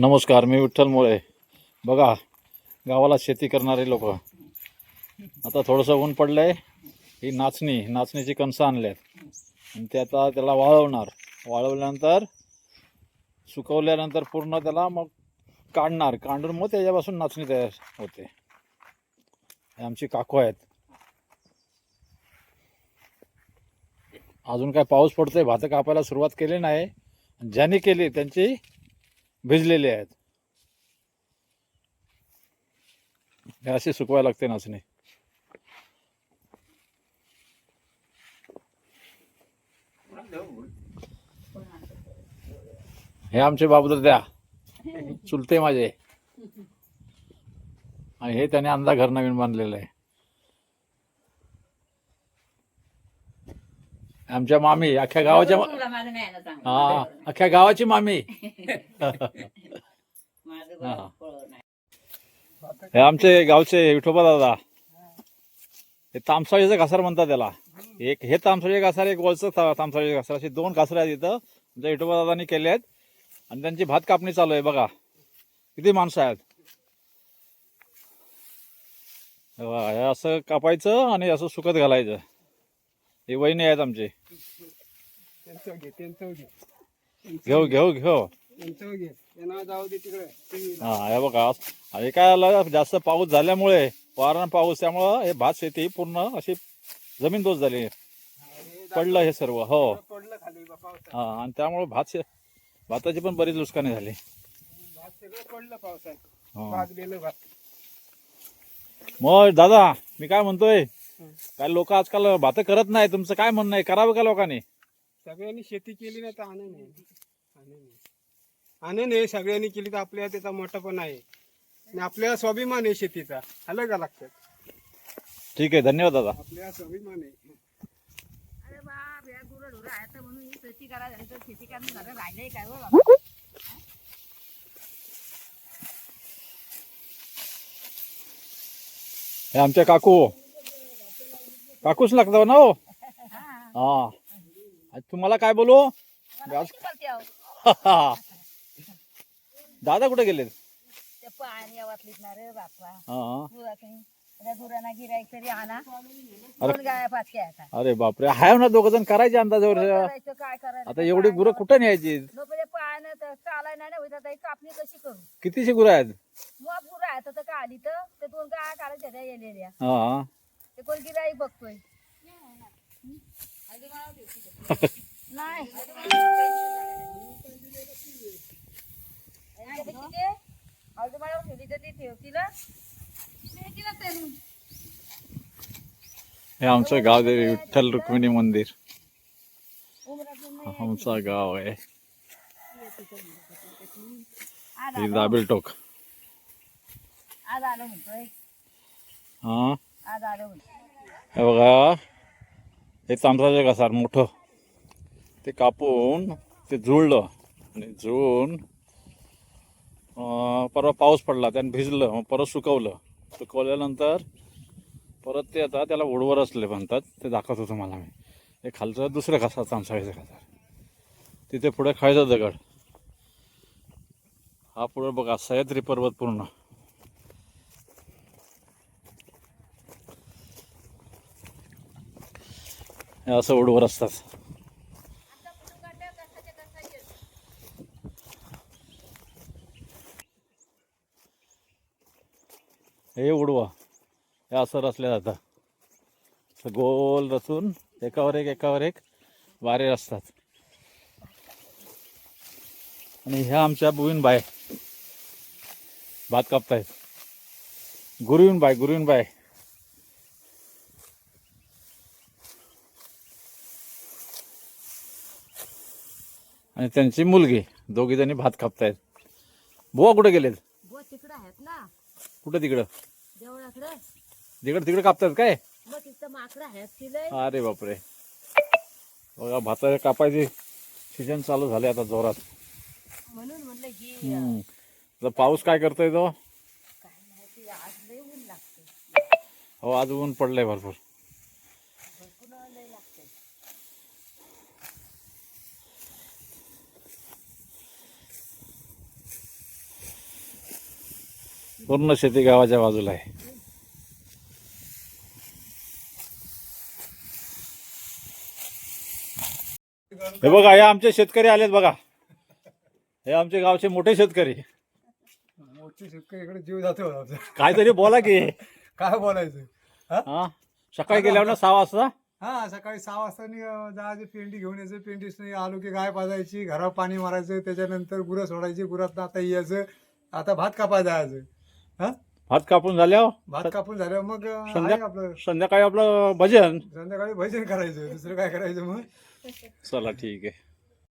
नमस्कार मी विठ्ठल मोळे. बघा गावाला शेती करणारे लोक. आता थोडंसं ऊन पडलंय. ही नाचणी नाचणीची कणसं आणल्यात आणि ते आता त्याला वाळवणार. वाळवल्यानंतर सुकवल्यानंतर पूर्ण त्याला मग काढणार. काढून मग त्याच्यापासून नाचणी तयार होते. हे आमची काकू आहेत. अजून काय पाऊस पडतोय? भात कापायला सुरुवात केली नाही. ज्यांनी केली त्यांची भिजलेले आहेत. हे असे सुकवायला लागते नाचणे हे आमचे बाबू द्या. चुलते माझे. आणि हे त्याने अंदा घर नवीन बांधलेलं आहे. आमच्या मामी अख्ख्या गावाच्या मा- तुला माझं नाही ना चांगलं. हा अख्ख्या गावाची मामी. माझं हा. नाही. हे आमचे गावचे विठोबा दादा. हे तामसाळीचं घासार म्हणतात त्याला. एक हे तामसाळी घासार एक वळचं ता- तामसाळी घासार. असे दोन घासरे आहेत इथं. आमच्या विठोबा दादानी केले आहेत. आणि त्यांची भात कापणी चालू आहे बघा. किती माणसं आहेत. हे बघा, हे असं कापायचं आणि असं सुकत घालायचं. हे वहिनी आहेत आमचे. घेऊ घेऊ घेऊ. हा हे बघा हे काय आलं जास्त पाऊस झाल्यामुळे वारण पाऊस त्यामुळं हे भात शेती पूर्ण अशी जमीन दोष झाली. पडलं हे सर्व हो. हा आणि त्यामुळे भात शे भाताची पण बरीच नुकसानी झाली. हा. मग दादा मी काय म्हणतोय? काय लोक आजकाल भात करत नाही तुमचं काय म्हणणं आहे? करावं का लोकांनी? सगळ्यांनी शेती केली ना तर आनंद आहे. आनंद आहे. आनंद आहे. सगळ्यांनी केली तर आपल्याला त्याचा मोठा पण आहे. आणि आपल्याला स्वाभिमान आहे शेतीचा. आलं का लागतं ठीक आहे. धन्यवाद दादा. आपल्याला स्वाभिमान आहे. अरे बाप या गुरंढोरं आहेत तर म्हणून ही शेती करा झाली तर शेती करणं झालं. राहिलंय काय हो बाबा हे आमच्या काकू. काकूच लागतं ना हो? हा. तुम्हाला काय बोलू. दादा कुठे गेलेत ते पाणी रे बापा अरे. काय बापरे हाय ना दोघ जण करायचे अंदाजावर. काय आता एवढी गुरं कुठं न्यायची? कापणी कशी करू? कितीशी गुरं आहेत? गुरं आहेत. आली तर ते दोन गाया काढायच्या हा गिराईक बघतोय. नाही. ठेवली तर ती. हे आमचं गाव आहे विठ्ठल रुक्मिणी मंदिर. आमचा गाव आहे. हे दाबेल टोक आज आलो म्हणतोय. हा? आज आलो म्हणतोय. हे बघा. हे तांबराचं घसार मोठं. ते कापून ते जुळलं. आणि जुळून परवा पाऊस पडला त्यानं भिजलं मग परत सुकवलं. सुकवल्यानंतर परत ते आता त्याला उडवर असले म्हणतात. ते दाखवतो तुम्हाला मी. हे खालचं दुसरं घासा तांबसाळीचं घसार तिथे पुढे खायचा दगड. हा पुढे बघा सह्याद्री पर्वत पूर्ण. असं उडवर असतात. हे उडवा. हे असं रचल्या जातं. गोल रचून एकावर एक एकावर एक वारे रचतात. आणि ह्या आमच्या बुवीन बाय. भात कापतायत. गुरुवीन बाय गुरुवीन बाय. आणि त्यांची मुलगी दोघी जणी भात कापतायत. बुवा कुठे गेलेत? बुवा तिकडं आहेत ना. कुठे तिकडं? देवळाकडं. तिकडे तिकडे कापतात काय? मग तिथं माकडं आहेत तिलय अरे बापरे. बघा भात कापायचे सीजन चालू झाले आता जोरात. म्हणून म्हणलं की हम्म. आता पाऊस काय करतोय तो? काय माहिती आज लय ऊन लागते हो आज ऊन पडलंय भरपूर. पूर्ण शेती गावाच्या बाजूला आहे. हे बघा हे आमचे शेतकरी आलेत बघा. हे आमचे गावचे मोठे शेतकरी. मोठे शेतकरी इकडे जीव जातो. काहीतरी बोला की. काय बोलायचं? हा? सकाळी गेल्यावर ना सहा वाजता? हा सकाळी सहा वाजता जायचं पेंडी घेऊन यायचं. पेंडीस आलो की गाय पाजायची घरावर पाणी मारायचं. त्याच्यानंतर गुरं सोडायची गुरात आता यायचं. आता भात कापाय जायचं. हा? भात कापून झाल्यावर? भात कापून झाल्यावर मग संध्या- आहे आपलं. संध्याकाळी आपलं भजन. संध्याकाळी भजन करायचं दुसरं काय करायचं मग? चला ठीक आहे.